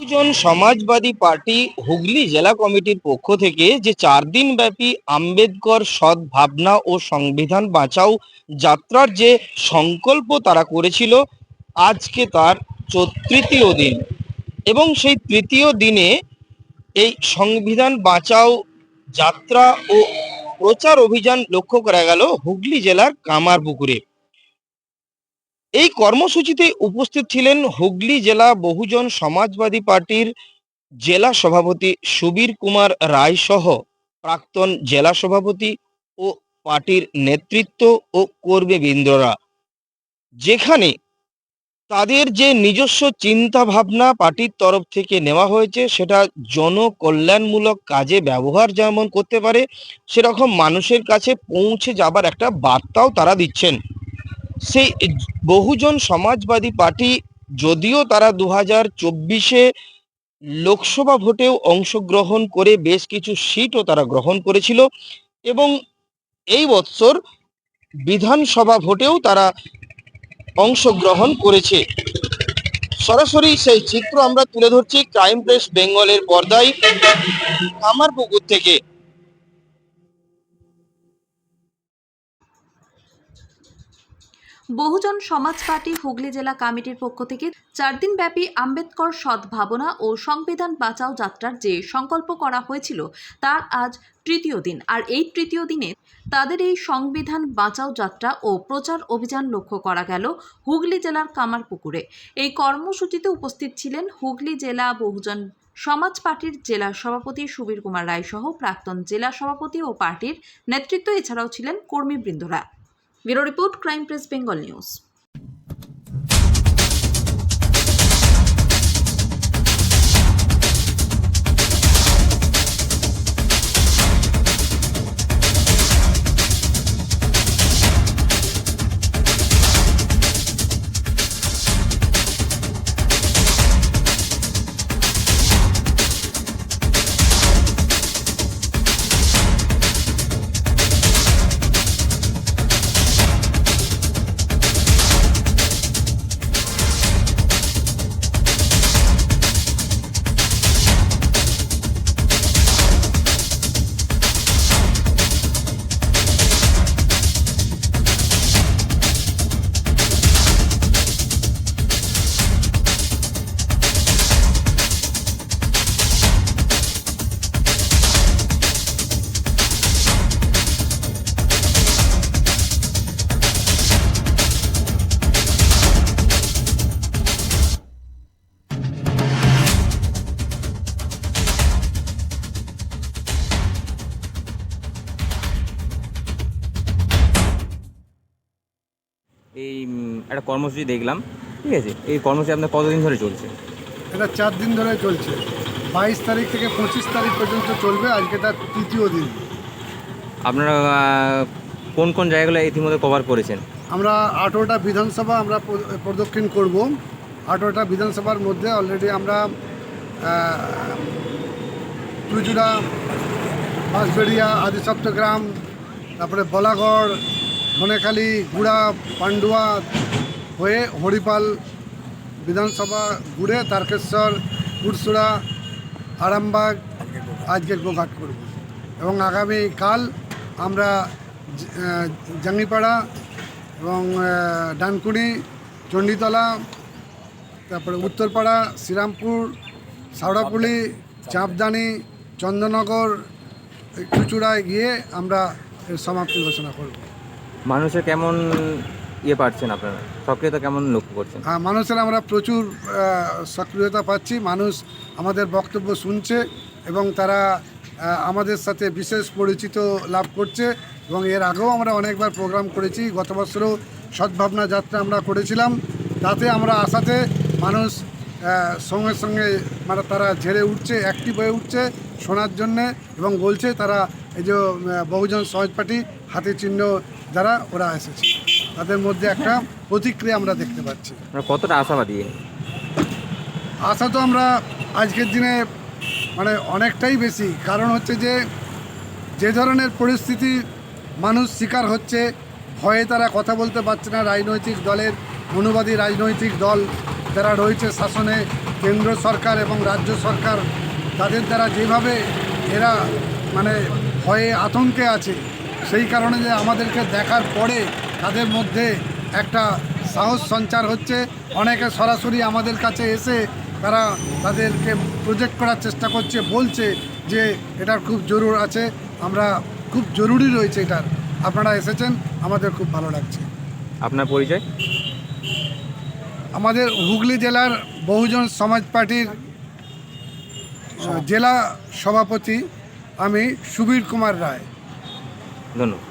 Bahujan Samajwadi party Hooghly জেলা কমিটির পক্ষ থেকে যে চার দিন ব্যাপী আম্বেদকর সৎ ভাবনা ও সংবিধান বাঁচাও যাত্রার যে সংকল্প তারা করেছিল, আজকে তার তৃতীয় দিন। এবং সেই তৃতীয় দিনে এই সংবিধান বাঁচাও যাত্রা ও প্রচার অভিযান লক্ষ্য করা গেল হুগলি জেলার কামারপুকুরে। এই কর্মসূচিতে উপস্থিত ছিলেন হুগলি জেলা বহুজন সমাজবাদী পার্টির জেলা সভাপতি সুবীর কুমার রায় সহ প্রাক্তন জেলা সভাপতি ও পার্টির নেতৃত্ব ও কর্মীবৃন্দরা। যেখানে তাদের যে নিজস্ব চিন্তা ভাবনা পার্টির তরফ থেকে নেওয়া হয়েছে, সেটা জনকল্যাণমূলক কাজে ব্যবহার যেমন করতে পারে, সেরকম মানুষের কাছে পৌঁছে যাবার একটা বার্তাও তারা দিচ্ছেন। সেই বহুজন সমাজবাদী পার্টি যদিও তারা দু হাজার চব্বিশে লোকসভা ভোটেও অংশগ্রহণ করে বেশ কিছু সিটও তারা গ্রহণ করেছিল এবং এই বৎসর বিধানসভা ভোটেও তারা অংশগ্রহণ করেছে। সরাসরি সেই চিত্র আমরা তুলে ধরছি ক্রাইম প্রেস বেঙ্গলের পর্দায় কামারপুকুর থেকে। বহুজন সমাজ পার্টি হুগলি জেলা কমিটির পক্ষ থেকে চার দিন ব্যাপী আম্বেদকর সদ্ভাবনা ও সংবিধান বাঁচাও যাত্রার যে সংকল্প করা হয়েছিল, তার আজ তৃতীয় দিন। আর এই তৃতীয় দিনে তাদের এই সংবিধান বাঁচাও যাত্রা ও প্রচার অভিযান লক্ষ্য করা গেল হুগলি জেলার কামারপুকুরে। এই কর্মসূচিতে উপস্থিত ছিলেন হুগলি জেলা বহুজন সমাজ পার্টির জেলা সভাপতি সুবীর কুমার রায় সহ প্রাক্তন জেলা সভাপতি ও পার্টির নেতৃত্ব, এছাড়াও ছিলেন কর্মীবৃন্দরা। Bureau report crime press Bengal news. এই একটা কর্মসূচি দেখলাম ঠিক আছে? এই কর্মসূচি আপনার কতদিন ধরে চলছে? এটা চার দিন ধরে চলছে। বাইশ তারিখ থেকে পঁচিশ তারিখ পর্যন্ত চলবে আজকে তার তৃতীয় দিন। আপনারা কোন কোন জায়গাগুলো ইতিমধ্যে কভার করেছেন? আমরা আঠেরোটা বিধানসভা আমরা প্রদক্ষিণ করব। আঠেরোটা বিধানসভার মধ্যে অলরেডি আমরা চুচুড়া বাঁশবেড়িয়া আদিসপ্তগ্রাম তারপরে বলাগড় ধনেখালি, গুড়া পান্ডুয়া হয়ে হরিপাল বিধানসভা ঘুরে তারকেশ্বর পুরসুড়া আরামবাগ আজকে গোঘাট করব। এবং আগামী কাল আমরা জাঙ্গিপাড়া এবং ডানকুনি, চণ্ডীতলা, তারপরে উত্তরপাড়া, শ্রীরামপুর সাউড়াপুলি চাঁপদানি, চন্দননগর চুচুড়ায় গিয়ে আমরা এর সমাপ্তি ঘোষণা করব। মানুষের কেমন ইয়ে পাচ্ছেন আপনারা? সক্রিয়তা কেমন লক্ষ্য করছেন? হ্যাঁ মানুষের আমরা প্রচুর সক্রিয়তা পাচ্ছি। মানুষ আমাদের বক্তব্য শুনছে এবং তারা আমাদের সাথে বিশেষ পরিচিত লাভ করছে এবং এর আগেও আমরা অনেকবার প্রোগ্রাম করেছি। গত বছরও সদ্ভাবনা যাত্রা আমরা করেছিলাম। তাতে আমরা আশাতে মানুষ সঙ্গে সঙ্গে মানে তারা ঝেড়ে উঠছে অ্যাক্টিভ হয়ে উঠছে শোনার জন্যে এবং বলছে তারা এই যে বহুজন সমাজ পার্টি হাতে চিহ্ন যারা ওরা এসেছে। তাদের মধ্যে একটা প্রতিক্রিয়া আমরা দেখতে পাচ্ছি। কতটা আশাবাদী? আশা তো আমরা আজকের দিনে মানে অনেকটাই বেশি। কারণ হচ্ছে যে যে ধরনের পরিস্থিতি মানুষ শিকার হচ্ছে ভয়ে তারা কথা বলতে পারছে না। রাজনৈতিক দলের অনুবাদী রাজনৈতিক দল যারা রয়েছে শাসনে কেন্দ্র সরকার এবং রাজ্য সরকার তাদের দ্বারা যেভাবে এরা মানে ভয়ে আতঙ্কে আছে সেই কারণে যে আমাদেরকে দেখার পরে তাদের মধ্যে একটা সাহস সঞ্চার হচ্ছে। অনেকে সরাসরি আমাদের কাছে এসে তারা তাদেরকে প্রজেক্ট করার চেষ্টা করছে বলছে যে এটার খুব জরুর আছে আমরা খুব জরুরি রয়েছে এটার। আপনারা এসেছেন আমাদের খুব ভালো লাগছে। আপনার পরিচয়? আমাদের হুগলি জেলার বহুজন সমাজ পার্টির জেলা সভাপতি আমি সুবীর কুমার রায়। ধন্যবাদ